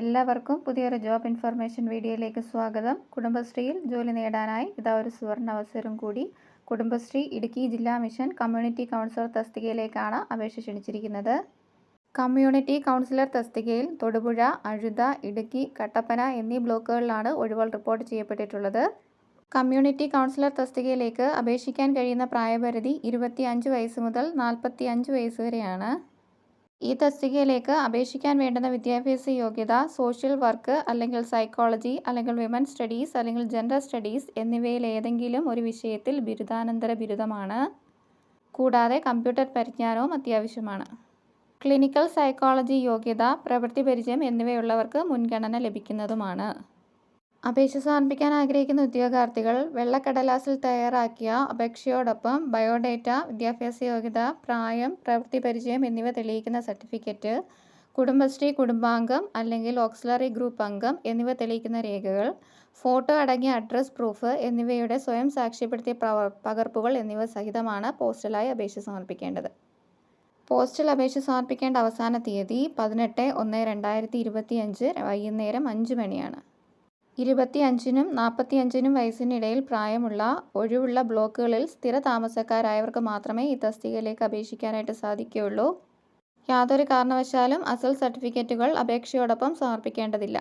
എല്ലാവർക്കും പുതിയൊരു job information വീഡിയോയിലേക്ക് സ്വാഗതം. കുടുംബശ്രീയിൽ ജോലി നേടാനായി ഇതാ ഒരു സുവർണ അവസരം കൂടി. കുടുംബശ്രീ ഇടുക്കി ജില്ലാ മിഷൻ കമ്മ്യൂണിറ്റി കൗൺസിലർ തസ്തികയിലേക്കാണ് അപേക്ഷ ക്ഷണിച്ചിരിക്കുന്നത്. കമ്മ്യൂണിറ്റി കൗൺസിലർ തസ്തികയിൽ തൊടുപുഴ അഴുത ഇടുക്കി കട്ടപ്പന എന്നീ ബ്ലോക്കുകളിലാണ് ഒഴിവുകൾ റിപ്പോർട്ട് ചെയ്യപ്പെട്ടിട്ടുള്ളത്. കമ്മ്യൂണിറ്റി കൗൺസിലർ തസ്തികയിലേക്ക് അപേക്ഷിക്കാൻ കഴിയുന്ന പ്രായപരിധി ഇരുപത്തി വയസ്സ് മുതൽ നാൽപ്പത്തി വയസ്സ് വരെയാണ്. ഈ തസ്തികയിലേക്ക് അപേക്ഷിക്കാൻ വേണ്ടുന്ന വിദ്യാഭ്യാസ യോഗ്യത സോഷ്യൽ വർക്ക് അല്ലെങ്കിൽ സൈക്കോളജി അല്ലെങ്കിൽ വിമൻ സ്റ്റഡീസ് അല്ലെങ്കിൽ ജെൻഡർ സ്റ്റഡീസ് എന്നിവയിൽ ഏതെങ്കിലും ഒരു വിഷയത്തിൽ ബിരുദാനന്തര ബിരുദമാണ്. കൂടാതെ കമ്പ്യൂട്ടർ പരിജ്ഞാനവും അത്യാവശ്യമാണ്. ക്ലിനിക്കൽ സൈക്കോളജി യോഗ്യത പ്രവൃത്തി പരിചയം എന്നിവയുള്ളവർക്ക് മുൻഗണന ലഭിക്കുന്നതുമാണ്. അപേക്ഷ സമർപ്പിക്കാൻ ആഗ്രഹിക്കുന്ന ഉദ്യോഗാർത്ഥികൾ വെള്ളക്കടലാസിൽ തയ്യാറാക്കിയ അപേക്ഷയോടൊപ്പം ബയോഡേറ്റ വിദ്യാഭ്യാസ യോഗ്യത പ്രായം പ്രവൃത്തി പരിചയം എന്നിവ തെളിയിക്കുന്ന സർട്ടിഫിക്കറ്റ് കുടുംബശ്രീ കുടുംബാംഗം അല്ലെങ്കിൽ ഓക്സിലറി ഗ്രൂപ്പ് അംഗം എന്നിവ തെളിയിക്കുന്ന രേഖകൾ ഫോട്ടോ അടങ്ങിയ അഡ്രസ് പ്രൂഫ് എന്നിവയുടെ സ്വയം സാക്ഷ്യപ്പെടുത്തിയ പകർപ്പുകൾ എന്നിവ സഹിതമാണ് പോസ്റ്റലായി അപേക്ഷ സമർപ്പിക്കേണ്ടത്. പോസ്റ്റൽ അപേക്ഷ സമർപ്പിക്കേണ്ട അവസാന തീയതി പതിനെട്ട് ഒന്ന് രണ്ടായിരത്തി ഇരുപത്തിയഞ്ച് വൈകുന്നേരം അഞ്ച് മണിയാണ്. ഇരുപത്തി അഞ്ചിനും നാൽപ്പത്തി അഞ്ചിനും വയസ്സിനിടയിൽ പ്രായമുള്ള ഒഴിവുള്ള ബ്ലോക്കുകളിൽ സ്ഥിര താമസക്കാരായവർക്ക് മാത്രമേ ഈ തസ്തികയിലേക്ക് അപേക്ഷിക്കാനായിട്ട് സാധിക്കുകയുള്ളൂ. യാതൊരു കാരണവശാലും അസൽ സർട്ടിഫിക്കറ്റുകൾ അപേക്ഷയോടൊപ്പം സമർപ്പിക്കേണ്ടതില്ല.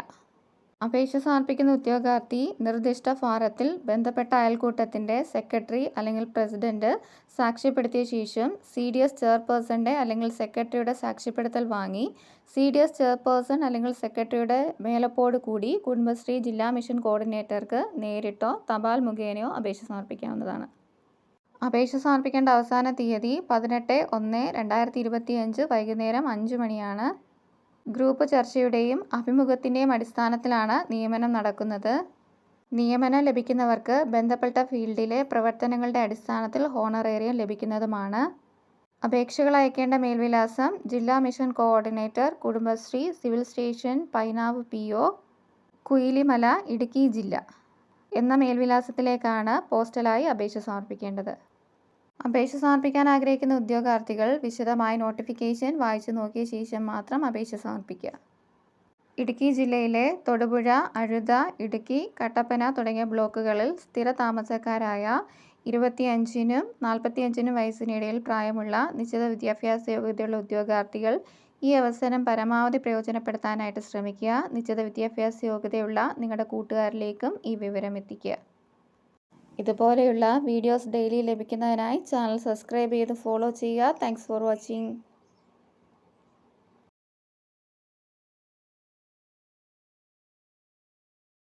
അപേക്ഷ സമർപ്പിക്കുന്ന ഉദ്യോഗാർത്ഥി നിർദ്ദിഷ്ട ഫാറത്തിൽ ബന്ധപ്പെട്ട അയൽക്കൂട്ടത്തിന്റെ സെക്രട്ടറി അല്ലെങ്കിൽ പ്രസിഡന്റ് സാക്ഷ്യപ്പെടുത്തിയ ശേഷം സി ഡി എസ് ചെയർപേഴ്സന്റെ അല്ലെങ്കിൽ സെക്രട്ടറിയുടെ സാക്ഷ്യപ്പെടുത്തൽ വാങ്ങി സി ഡി എസ് ചെയർപേഴ്സൺ അല്ലെങ്കിൽ സെക്രട്ടറിയുടെ മേലപ്പോട് കൂടി കുടുംബശ്രീ ജില്ലാ മിഷൻ കോർഡിനേറ്റർക്ക് നേരിട്ടോ തപാൽ മുഖേനയോ അപേക്ഷ സമർപ്പിക്കാവുന്നതാണ്. അപേക്ഷ സമർപ്പിക്കേണ്ട അവസാന തീയതി പതിനെട്ട് ഒന്ന് രണ്ടായിരത്തി ഇരുപത്തിയഞ്ച് വൈകുന്നേരം അഞ്ച് മണിയാണ്. ഗ്രൂപ്പ് ചർച്ചയുടെയും അഭിമുഖത്തിന്റെയും അടിസ്ഥാനത്തിലാണ് നിയമനം നടക്കുന്നത്. നിയമനം ലഭിക്കുന്നവർക്ക് ബന്ധപ്പെട്ട ഫീൽഡിലെ പ്രവർത്തനങ്ങളുടെ അടിസ്ഥാനത്തിൽ ഹോണറേറിയം ലഭിക്കുന്നതുമാണ്. അപേക്ഷകൾ അയക്കേണ്ട മേൽവിലാസം ജില്ലാ mission coordinator Kudumbashree civil station Painavu P O Kuyilimala Idukki ജില്ല എന്ന മേൽവിലാസത്തിലേക്കാണ് പോസ്റ്റലായി അപേക്ഷ സമർപ്പിക്കേണ്ടത്. അപേക്ഷ സമർപ്പിക്കാൻ ആഗ്രഹിക്കുന്ന ഉദ്യോഗാർത്ഥികൾ വിശദമായ നോട്ടിഫിക്കേഷൻ വായിച്ചു നോക്കിയ ശേഷം മാത്രം അപേക്ഷ സമർപ്പിക്കുക. ഇടുക്കി ജില്ലയിലെ തൊടുപുഴ അഴുത ഇടുക്കി കട്ടപ്പന തുടങ്ങിയ ബ്ലോക്കുകളിൽ സ്ഥിര താമസക്കാരായ ഇരുപത്തിയഞ്ചിനും നാൽപ്പത്തിയഞ്ചിനും വയസ്സിനിടയിൽ പ്രായമുള്ള നിശ്ചിത വിദ്യാഭ്യാസ യോഗ്യതയുള്ള ഉദ്യോഗാർത്ഥികൾ ഈ അവസരം പരമാവധി പ്രയോജനപ്പെടുത്താനായിട്ട് ശ്രമിക്കുക. നിശ്ചിത വിദ്യാഭ്യാസ യോഗ്യതയുള്ള നിങ്ങളുടെ കൂട്ടുകാരിലേക്കും ഈ വിവരം എത്തിക്കുക. ഇതുപോലെയുള്ള വീഡിയോസ് ഡെയിലി ലഭിക്കുന്നതിനായി ചാനൽ സബ്സ്ക്രൈബ് ചെയ്ത് ഫോളോ ചെയ്യുക. Thanks for watching